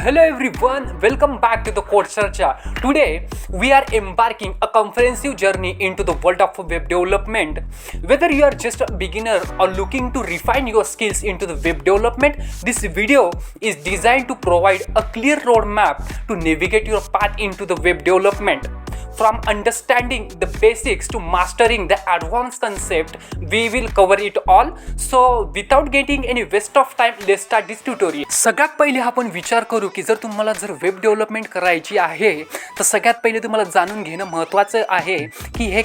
Hello everyone, welcome back to the Code Searcher. Today we are embarking a comprehensive journey into the world of web development. Whether you are just a beginner or looking to refine your skills into the web development, this video is designed to provide a clear roadmap to navigate your path into the web development. From understanding the basics to mastering the advanced concept, we will cover it all. So, without getting any waste of time, let's start this tutorial. सगळ्यात पहिले आपण विचार करू की जर तुम्हाला जर web development करायची आहे तर सगळ्यात पहिले तुम्हाला जाणून घेणं महत्त्वाचं आहे की हे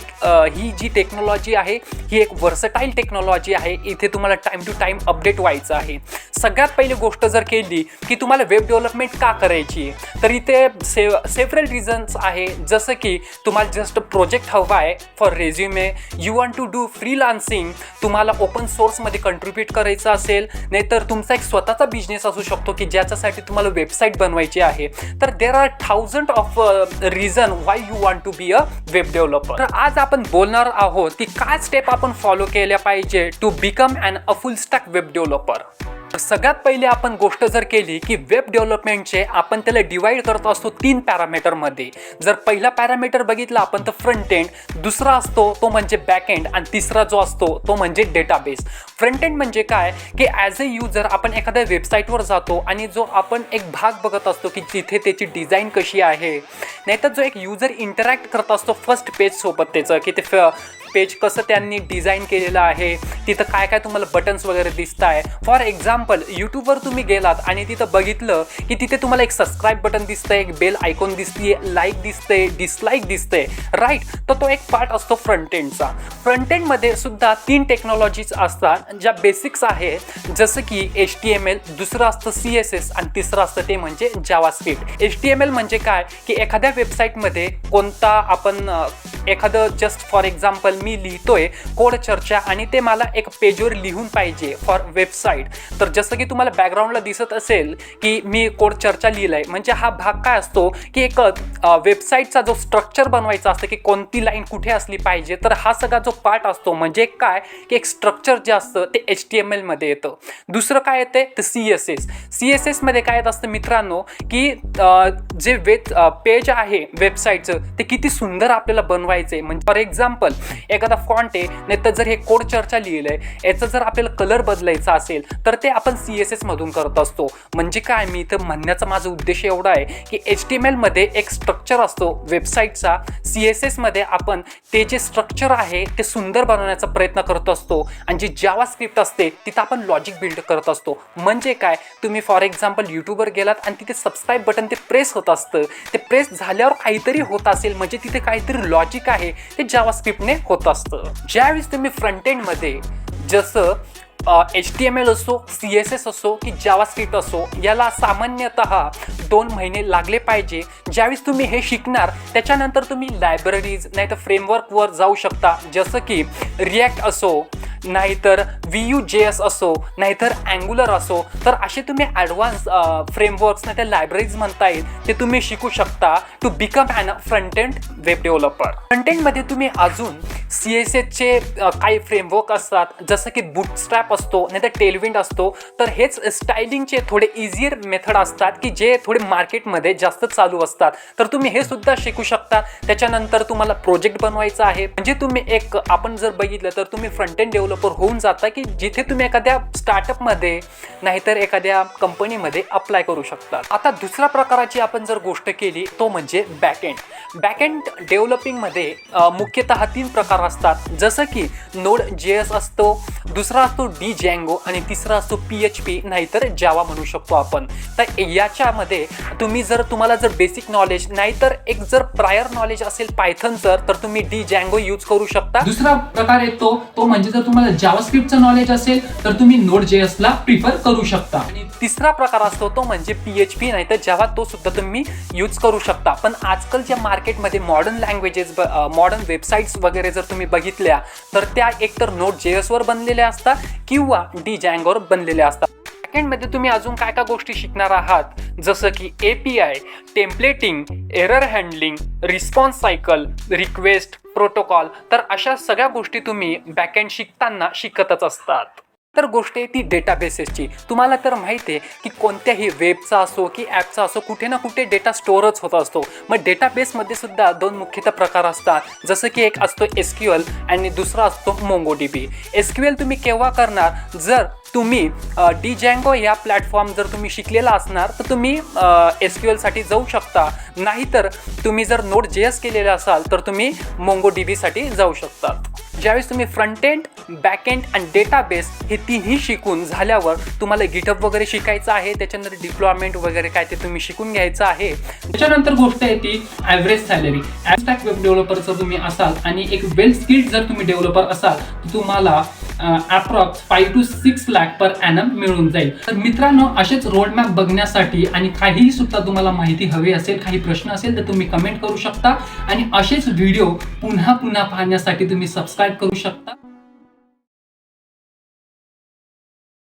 ही जी टेक्नॉलॉजी आहे ही एक वर्सटाईल टेक्नॉलॉजी आहे इथे तुम्हाला टाईम टू टाईम अपडेट व्हायचं आहे सगळ्यात पहिली गोष्ट जर केली की तुम्हाला वेब डेव्हलपमेंट का करायची आहे तर इथे से सेफरल रिझन्स आहे जसं की तुम्हाला जस्ट प्रोजेक्ट हवा आहे for resume you want to do freelancing तुम्हाला ओपन सोर्समध्ये कंट्रीब्यूट करायचं असेल नाहीतर तुमचा एक स्वतःचा बिझनेस असू शकतो की ज्याच्यासाठी तुम्हाला वेबसाईट बनवायची आहे. तर there are thousand of reason why you want to be a web developer तर आज आपण बोलणार आहोत की काय स्टेप आपण फॉलो केल्या पाहिजे to become and a full stack web developer तर सगळ्यात पहिले आपण गोष्ट जर केली की वेब डेव्हलपमेंटचे आपण त्याला डिवाइड करत असतो तीन पॅरामीटरमध्ये जर पहिला पॅरामीटर बघितला आपण तर फ्रंट एंड दुसरा असतो तो म्हणजे बॅक एंड आणि तिसरा जो असतो तो म्हणजे डेटाबेस फ्रंट एंड म्हणजे काय? की ॲज अ युजर आपण एखाद्या वेबसाईटवर जातो आणि जो आपण एक भाग बघत असतो की जिथे त्याची डिझाईन कशी आहे. नाहीतर जो एक युजर इंटरॅक्ट करत असतो फर्स्ट पेजसोबत त्याचं की ते पेज कसं त्यांनी डिझाईन केलेलं आहे तिथं काय काय तुम्हाला बटन्स वगैरे दिसत आहे फॉर एक्झाम्पल यूट्यूबवर तुम्ही गेलात आणि तिथं बघितलं की तिथे तुम्हाला एक सबस्क्राईब बटन दिसतंय एक बेल आयकॉन दिसते लाईक दिसते डिसलाईक दिसते राईट तर तो एक पार्ट असतो फ्रंट एंडचा फ्रंट एंडमध्ये सुद्धा तीन टेक्नॉलॉजीज असतात ज्या बेसिक्स आहेत जसं की एच टी एम एल दुसरं असतं सी एस एस आणि तिसरं असतं ते म्हणजे JavaScript H T M L म्हणजे काय? की एखाद्या वेबसाईटमध्ये कोणता आपण एखादं जस्ट फॉर एक्झाम्पल मी लिहितोय कोड चर्चा आणि ते मला एक पेजवर लिहून पाहिजे फॉर वेबसाईट तर जसं की तुम्हाला बॅकग्राऊंडला दिसत असेल की मी कोड चर्चा लिहिलाय म्हणजे हा भाग काय असतो की एक वेबसाईटचा जो स्ट्रक्चर बनवायचा असतं की कोणती लाईन कुठे असली पाहिजे तर हा सगळा जो पार्ट असतो म्हणजे काय? की एक स्ट्रक्चर जे असतं ते एच टी एम एलमध्ये येतं. दुसरं काय येते? तर C S S C S एसमध्ये काय येत असतं मित्रांनो की जे वेब पेज आहे वेबसाईटचं ते किती सुंदर आपल्याला बनवायचं आहे म्हणजे फॉर एक्झाम्पल एखादा फॉन्ट आहे नाहीतर जर हे कोड चर्चा लिहिलं आहे याचं जर आपल्याला कलर बदलायचा असेल तर ते आपण सी एस एसमधून करत असतो. म्हणजे काय? मी इथं म्हणण्याचा माझा उद्देश एवढा आहे की एच टी एम एलमध्ये एक स्ट्रक्चर असतो वेबसाईटचा सी एस एसमध्ये आपण ते जे स्ट्रक्चर आहे ते सुंदर बनवण्याचा प्रयत्न करत असतो. आणि जी जावा स्क्रिप्ट असते तिथं आपण लॉजिक बिल्ड करत असतो. म्हणजे काय? तुम्ही फॉर एक्झाम्पल यूट्यूबवर गेलात आणि तिथे सबस्क्राईब बटन ते प्रेस होत असतं. ते प्रेस झाल्यावर काहीतरी होत असेल. म्हणजे तिथे काहीतरी लॉजिक आहे ते जावास्क्रिप्टने होत असतं. ज्यावेळेस तुम्ही फ्रंट एंडमध्ये जसं एच टी एम एल असो सी एस एस असो की जावास्क्रिप्ट असो याला सामान्यतः दोन महिने लागले पाहिजे. ज्यावेळेस तुम्ही हे शिकणार त्याच्यानंतर तुम्ही लायब्ररीज नाही तर फ्रेमवर्कवर जाऊ शकता. जसं की रिॲक्ट असो नाहीतर व्ही यू जे एस असो नाहीतर अँग्युलर असो तर असे तुम्ही ॲडव्हान्स फ्रेमवर्क्स नाही तर लायब्ररीज म्हणता येईल ते तुम्ही शिकू शकता to become an front end web developer फ्रंटेंटमध्ये तुम्ही अजून सी एस एसचे काही फ्रेमवर्क असतात जसं की बुटस्ट्रॅप असतो नाही तर टेलविंड असतो तर हेच स्टायलिंगचे थोडे इझियर मेथड असतात की जे थोडे मार्केटमध्ये जास्त चालू असतात. तर तुम्ही हे सुद्धा शिकू शकता. त्याच्यानंतर तुम्हाला प्रोजेक्ट बनवायचा आहे. म्हणजे तुम्ही एक आपण जर बघितलं तर तुम्ही फ्रंट एंड डेव्हलपर होऊन जाता की जिथे तुम्ही एखाद्या स्टार्टअपमध्ये नाहीतर एखाद्या कंपनीमध्ये अप्लाय करू शकता आता दुसऱ्या प्रकाराची आपण जर गोष्ट केली तो म्हणजे बॅकएंड बॅकएंड डेव्हलपिंगमध्ये मुख्यतः तीन प्रकार असतात. जसं की नोड जे एस असतो दुसरा असतो डी जँगो आणि तिसरा असतो पी एच पी नाहीतर जावा म्हणू शकतो आपण. तर याच्यामध्ये तुम्ही जर तुम्हाला जर बेसिक नॉलेज नाहीतर एक जर प्रायर नॉलेज असेल पायथन तर तुम्ही डी जँगो यूज करू शकता. दुसरा प्रकार येतो तो म्हणजे जर तुम्हाला जावास्क्रिप्टचं नॉलेज असेल तर तुम्ही नोड जे ला प्रिफर करू शकता. आणि तिसरा प्रकार असतो तो म्हणजे पी एच पी नाही तर जेव्हा तो सुद्धा तुम्ही यूज करू शकता. पण आजकालच्या मार्केटमध्ये मॉडर्न लँग्वेजेस मॉडर्न वेबसाईट्स वगैरे जर तुम्ही बघितल्या तर त्या एकतर नोट जे एसवर बनलेल्या असतात किंवा डी जँगवर बनलेल्या असतात. बॅकएंडमध्ये तुम्ही अजून काय काय गोष्टी शिकणार आहात? जसं की A P I templating error handling response cycle request protocol तर अशा सगळ्या गोष्टी तुम्ही बॅकएंड शिकताना शिकतच असतात. तर गोष्ट आहे ती डेटाबेसेसची तुम्हाला तर माहिती आहे की कोणत्याही वेबचा असो की ॲपचा असो कुठे ना कुठे डेटा स्टोअरच होत असतो. मग डेटाबेसमध्ये सुद्धा दोन मुख्यतः प्रकार असतात. जसं की एक असतो एस क्यू एल आणि दुसरा असतो Mongo D B S Q L तुम्ही केव्हा करणार? जर तुम्ही डी जँगो या प्लॅटफॉर्म जर तुम्ही शिकलेला असणार तर तुम्ही एस क्यू एलसाठी जाऊ शकता. नाहीतर तुम्ही जर नोट जे एस केलेलं असाल तर तुम्ही मोंगो डी बीसाठी जाऊ शकता. ज्यावेळेस तुम्ही फ्रंट एंड बॅक एंड आणि डेटाबेस हे तिन्ही शिकून झाल्यावर तुम्हाला गिटअप वगैरे शिकायचं आहे त्याच्यानंतर डिप्लॉयमेंट वगैरे काय ते तुम्ही शिकून घ्यायचं आहे. त्याच्यानंतर गोष्ट आहे ती ॲव्हरेज सॅलरी ॲबस्ट्रॅक्ट वेब डेव्हलपरचं तुम्ही असाल आणि एक वेल स्किल्ड जर तुम्ही डेव्हलपर असाल तर तुम्हाला approx five to six lakh per annum मिळून जाईल. तर मित्रांनो असेच रोडमॅप बघण्यासाठी आणि काहीही सुद्धा तुम्हाला माहिती हवी असेल काही प्रश्न असेल तर तुम्ही कमेंट करू शकता. आणि असेच व्हिडिओ पुन्हा पुन्हा पाहण्यासाठी तुम्ही सबस्क्राईब करू शकता.